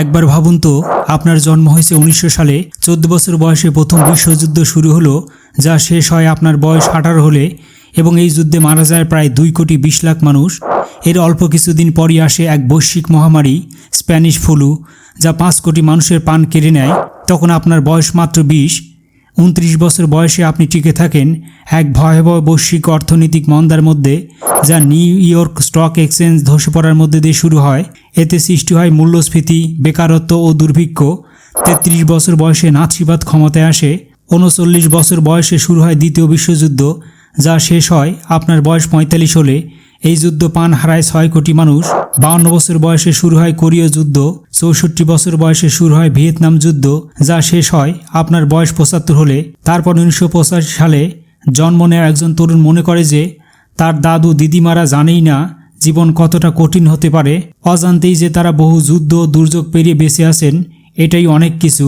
একবার ভাবুন তো, আপনার জন্ম হয়েছে উনিশশো সালে, চোদ্দ বছর বয়সে প্রথম বিশ্বযুদ্ধ শুরু হলো, যা শেষ হয় আপনার বয়স আঠারো হলে, এবং এই যুদ্ধে মারা যায় প্রায় দুই কোটি বিশ লাখ মানুষ। এর অল্প কিছুদিন পরই আসে এক বৈশ্বিক মহামারী, স্প্যানিশ ফ্লু, যা পাঁচ কোটি মানুষের পান কেড়ে নেয়। তখন আপনার বয়স মাত্র বিশ উনত্রিশ বছর বয়সে আপনি টিকে থাকেন এক ভয়াবহ বৈশ্বিক অর্থনৈতিক মন্দার মধ্যে, যা নিউ ইয়র্ক স্টক এক্সচেঞ্জ ধসে পড়ার মধ্যে দিয়ে শুরু হয়। এতে সৃষ্টি হয় মূল্যস্ফীতি, বেকারত্ব ও দুর্ভিক্ষ। তেত্রিশ বছর বয়সে নাৎসিবাদ ক্ষমতায় আসে। উনচল্লিশ বছর বয়সে শুরু হয় দ্বিতীয় বিশ্বযুদ্ধ, যা শেষ হয়, আপনার বয়স পঁয়তাল্লিশ হলে। এই যুদ্ধ পান হারায় ছয় কোটি মানুষ। বাউন্ন বছর বয়সে শুরু হয় কোরীয় যুদ্ধ, চৌষট্টি বছর বয়সে শুরু হয় ভিয়েতনাম যুদ্ধ, যা শেষ হয় আপনার বয়স পঁচাত্তর হলে। তারপর উনিশশো পঁচাশি সালে জন্ম নেওয়া একজন তরুণ মনে করে যে, তার দাদু দিদিমারা জানেই না জীবন কতটা কঠিন হতে পারে। অজান্তেই যে তারা বহু যুদ্ধ দুর্যোগ পেরিয়ে বেঁচে আছেন, এটাই অনেক কিছু।